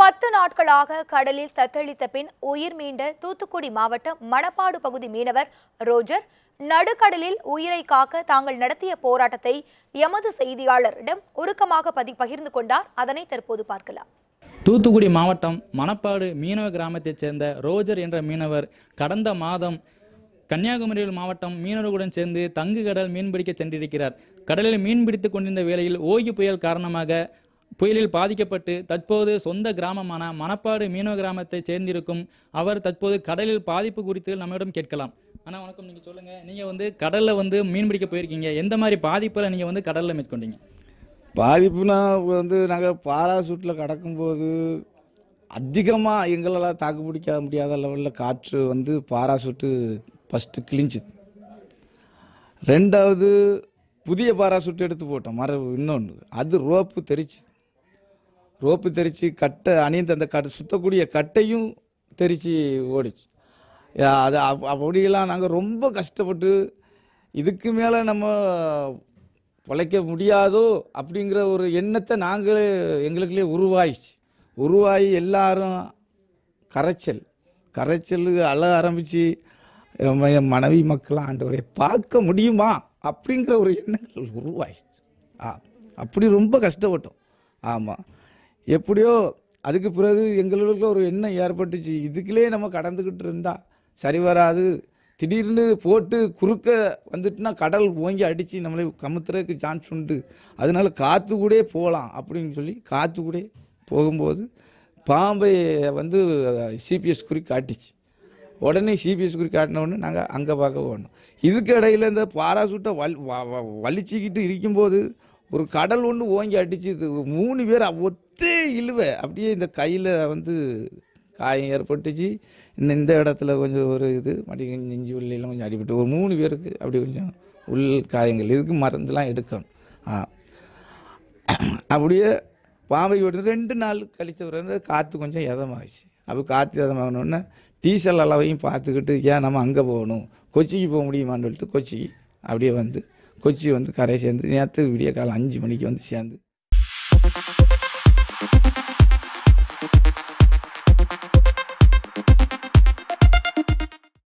பத்து நாட்களாக கடலில் தத்தளித்த பின் உயிர் மீண்ட தூத்துக்குடி மாவட்டம் மணப்பாடு பகுதி மீனவர் ரோஜர் நடுக்கடலில் உயிரை காக்க தாங்கள் நடத்திய போராட்டத்தை எமது செய்தியாளரிடம் உருக்கமாக பதி பகிர்ந்து கொண்டார். அதனை தற்போது பார்க்கலாம். தூத்துக்குடி மாவட்டம் மணப்பாடு மீனவ கிராமத்தைச் சேர்ந்த ரோஜர் என்ற மீனவர் கடந்த மாதம் கன்னியாகுமரி மாவட்டம் மீனவர்களுடன் சேர்ந்து தங்கு கடல் மீன்பிடிக்க சென்றிருக்கிறார். கடலில் மீன்பிடித்து கொண்டிருந்த வேளையில் ஓகி புயல் காரணமாக புயலில் பாதிக்கப்பட்டு தற்போது சொந்த கிராமமான மணப்பாடு மீனவ கிராமத்தை சேர்ந்திருக்கும் அவர் தற்போது கடலில் பாதிப்பு குறித்து நம்மிடம் கேட்கலாம். ஆனால் வணக்கம். நீங்கள் சொல்லுங்கள் நீங்கள் வந்து கடலில் வந்து மீன் பிடிக்க போயிருக்கீங்க. எந்த மாதிரி பாதிப்பில் நீங்கள் வந்து கடலில் மேற்கொண்டீங்க? பாதிப்புனா வந்து நாங்கள் பாராசூட்டில் கடக்கும்போது அதிகமாக எங்களால் தாக்கு பிடிக்க முடியாத லெவலில் காற்று வந்து பாராசூட்டு ஃபஸ்ட்டு கிழிஞ்சுது. ரெண்டாவது புதிய பாராசூட் எடுத்து போட்டோம். மர இன்னொன்று அது ரோப்பு தெரிச்சு. ரோப்பு தெரித்து கட்டை அணிந்த அந்த கட்டை சுத்தக்கூடிய கட்டையும் தெரித்து ஓடிச்சு. அது அப்- அப்படியெல்லாம் நாங்கள் ரொம்ப கஷ்டப்பட்டு இதுக்கு மேலே நம்ம பிழைக்க முடியாதோ அப்படிங்கிற ஒரு எண்ணத்தை நாங்களே எங்களுக்குள்ளே உருவாயிச்சு. உருவாகி எல்லாரும் கரைச்சல். கரைச்சல் அழ ஆரம்பித்து என் மனைவி மக்கள் ஆண்டவரை பார்க்க முடியுமா? அப்படிங்கிற ஒரு எண்ணங்கள் உருவாயிடுச்சு ஆ அப்படி ரொம்ப கஷ்டப்பட்டோம். ஆமாம் எப்படியோ அதுக்கு பிறகு எங்களுக்குள்ள ஒரு எண்ணம் ஏற்பட்டுச்சு. இதுக்குள்ளே நம்ம கடந்துக்கிட்டு இருந்தா சரி வராது. திடீர்னு போட்டு குறுக்க வந்துட்டுனா கடல் ஓங்கி அடித்து நம்மளை கமுத்துறதுக்கு சான்ஸ் உண்டு. அதனால காற்று கூட போகலாம் அப்படின்னு சொல்லி காற்று கூட போகும்போது பாம்பை வந்து சிபிஎஸ் குறி காட்டிச்சு. உடனே சிபிஎஸ் குறி காட்டின உடனே நாங்கள் அங்கே பார்க்க போனோம். இதுக்கு இடையில இந்த பாராசூட்டை வல் வ- வ- இருக்கும்போது ஒரு கடல் ஒன்று ஓங்கி அடித்து மூணு பேர் ஒத்தே இழுவை. அப்படியே இந்த கையில் வந்து காயம் ஏற்பட்டுச்சு. இன்னும் இந்த இடத்துல கொஞ்சம் ஒரு இது மடி நெஞ்சு உள்ளிலாம் கொஞ்சம் அடிபட்டு. ஒரு மூணு பேருக்கு அப்படி கொஞ்சம் உள் காயங்கள். இதுக்கு மருந்துலாம் எடுக்கணும். ஆ. அப்படியே பாம்பை விட்டு ரெண்டு நாள் கழிச்ச பிறகு காற்று கொஞ்சம் எதமாகிடுச்சு அப்போ காற்று எதமாகணுன்னே டீசல் அளவையும் பார்த்துக்கிட்டு ஏன் நம்ம அங்கே போகணும்? கொச்சிக்கு போக முடியுமான்னு சொல்லிட்டு கொச்சிக்கு. அப்படியே வந்து கொச்சி வந்து கரை சேர்ந்து நேற்று விடிய காலம் அஞ்சு மணிக்கு வந்து சேர்ந்து.